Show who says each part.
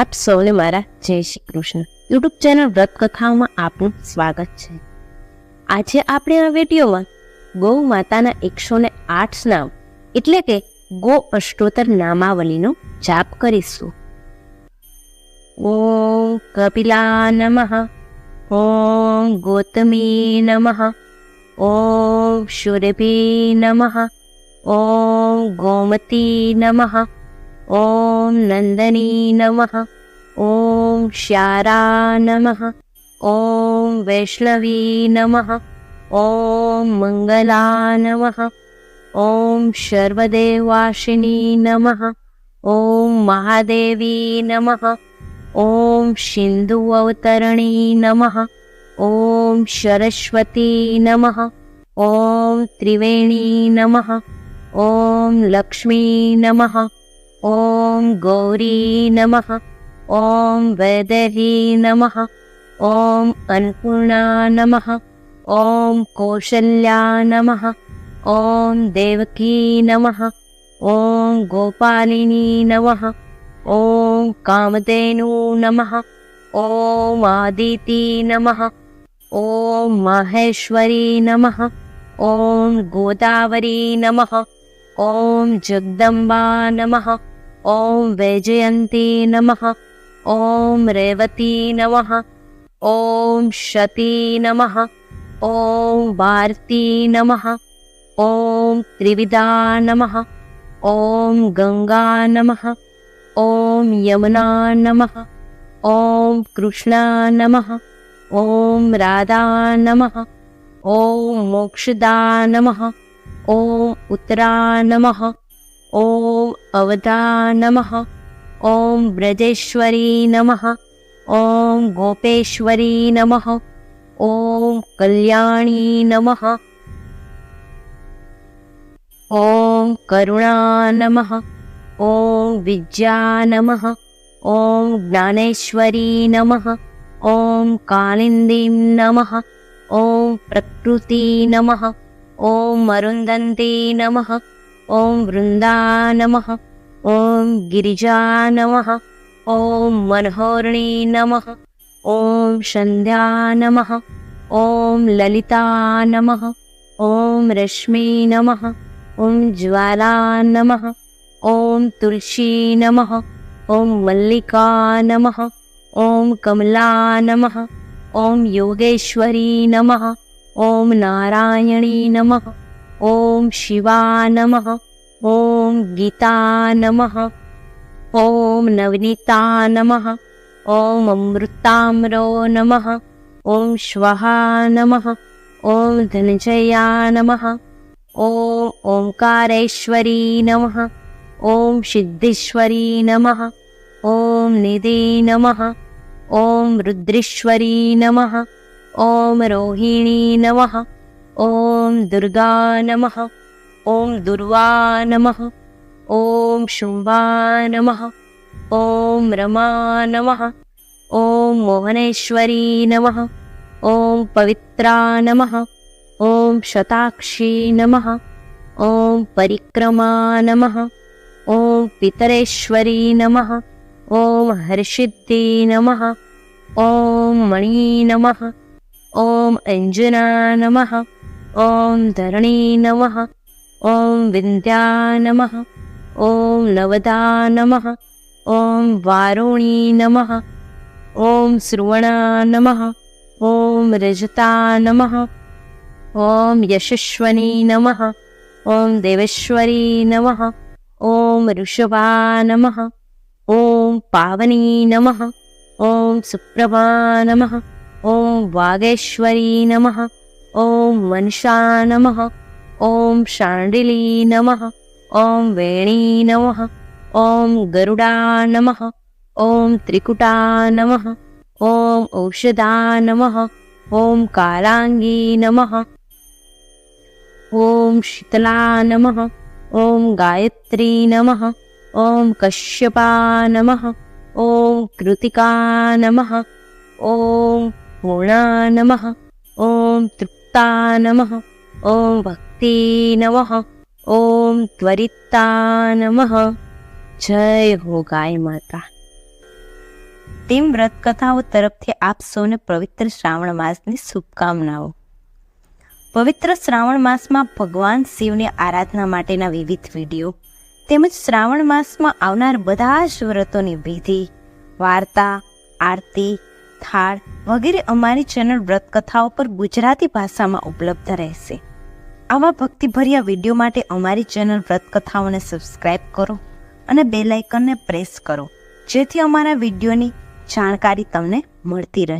Speaker 1: આપ સૌને મારા જય શ્રી કૃષ્ણ. યુટ્યુબ ચેનલ વ્રત કથાઓમાં આપનું સ્વાગત છે. આજે આપણે આ વિડીયોમાં ગૌ માતાના એકસો ને આઠ નામ, એટલે કે ગો અષ્ટોતર નામાવલીનો જાપ કરીશું. ઓમ કપિલા નમઃ, ઓમ ગૌતમી નમઃ, ઓમ શુરભી નમઃ, ઓમ ગોમતી નમઃ ॐ नन्दनी नमः। ॐ श्यारा नमः। ॐ वैष्णवी नमः। ॐ मङ्गला नमः। ॐ शर्वदेवाशिनी नमः। ॐ महादेवी नमः। ॐ सिन्धु अवतरणी नमः। ॐ सरस्वती नमः। ॐ त्रिवेणी नमः। ॐ लक्ष्मी नमः। ઓમ ગૌરી નમઃ ઓમ વૈદરી નમઃ ઓમ અન્નપૂર્ણા નમઃ ઓમ કૌશલ્યા નમઃ ઓમ દેવકી નમઃ ઓમ ગોપાલિની નમઃ ઓમ કામધેનુ નમઃ ઓમ આદિતિ નમઃ ઓમ મહેશ્વરી નમઃ ઓમ ગોદાવરી નમઃ ઓમ જગદંબા નમઃ ॐ वैजयन्ती नमः ॐ रेवती नमः ॐ शती नमः ॐ वार्ती नमः ॐ त्रिविदा नमः ॐ गङ्गा नमः ॐ यमुना नमः ॐ कृष्णा नमः ॐ राधा नमः ॐ मोक्षदा नमः ॐ उत्तरा नमः ઓમ અવતા નમઃ ઓમ બ્રજેશ્વરી નમઃ ઓમ ગોપેશ્વરી નમઃ ઓમ કલ્યાણી નમઃ ઓમ કરુણા નમઃ ઓમ વિદ્યા નમઃ ઓમ જ્ઞાનેશ્વરી નમઃ ઓમ કાલિંદીં નમઃ ઓમ પ્રકૃતિ નમઃ ઓમ મરુંદંતી નમઃ ॐ वृन्दा नमः ॐ गिरिजा नमः ॐ मनोरणी नमः ॐ सन्ध्या नमः ॐ ललिता नमः ॐ रश्मी नमः ॐ ज्वाला नमः ॐ तुलसी नमः ॐ मल्लिका नमः ॐ कमला नमः ॐ योगेश्वरी नमः ॐ नारायणी नमः। ॐ शिवा नमः ॐ गीता नमः ॐ नवनीता नमः ॐ अमृताम्रो नमः ॐ श्वहा नमः ॐ धनया नमः ॐ ॐकारश्वरी नमः ॐ सिद्धेश्वरी नमः ॐ निधि नमः ॐ रुद्रेश्वरी नमः ॐ रोहिणी नमः ॐ दुर्गा नमः ॐ दुर्वा नमः ॐ शुम्भानमः ॐ रमा नमः ॐ मोहनेश्वरी नमः ॐ पवित्रा नमः ॐ शताक्षी नमः ॐ परिक्रमा नमः ॐ पितरेश्वरी नमः ॐ हर्षिद्धी नमः ॐ मणि नमः ॐ अञ्जना नमः ॐ धरणी नमः ॐ विन्द्या नमः ॐ नवदा नमः ॐ वारुणी नमः ॐ श्रुवणा नमः ॐ रजता नमः ॐ यशस्वनी नमः ॐ देवेश्वरी नमः ॐ ऋषभा नमः ॐ पावनी नमः ॐ सुप्रभा नमः ॐ वागेश्वरी नमः ओम वंशा नम ओम शांडिली नम ओम वेणी नम ओम गरुडा नम ओम त्रिकुटा नम ओम औषधा नम ओम कालांगी नम ओम शीतला नम ओम गायत्री नम ओम कश्यपा नम ओम कृतिका नम ओम पूर्णा नम ओम तृप् તૃપ્તા નમઃ ઓમ ભક્તિ નમઃ ઓમ ત્વરિતા નમઃ જય હો ગાય માતા તેમ વ્રત કથાઓ તરફથી આપ સૌને પવિત્ર શ્રાવણ માસની શુભકામનાઓ પવિત્ર શ્રાવણ માસમાં ભગવાન શિવની આરાધના માટેના વિવિધ વીડિયો તેમજ શ્રાવણ માસમાં આવનાર બધા જ વ્રતોની વિધિ વાર્તા આરતી થાળ વગેરે અમારી ચેનલ વ્રત કથાઓ પર ગુજરાતી ભાષામાં ઉપલબ્ધ રહેશે. આવા ભક્તિભર્યા વીડિયો માટે અમારી ચેનલ વ્રત કથાઓને સબસ્ક્રાઇબ કરો અને બેલાઇકનને પ્રેસ કરો, જેથી અમારા વિડીયોની જાણકારી તમને મળતી રહે.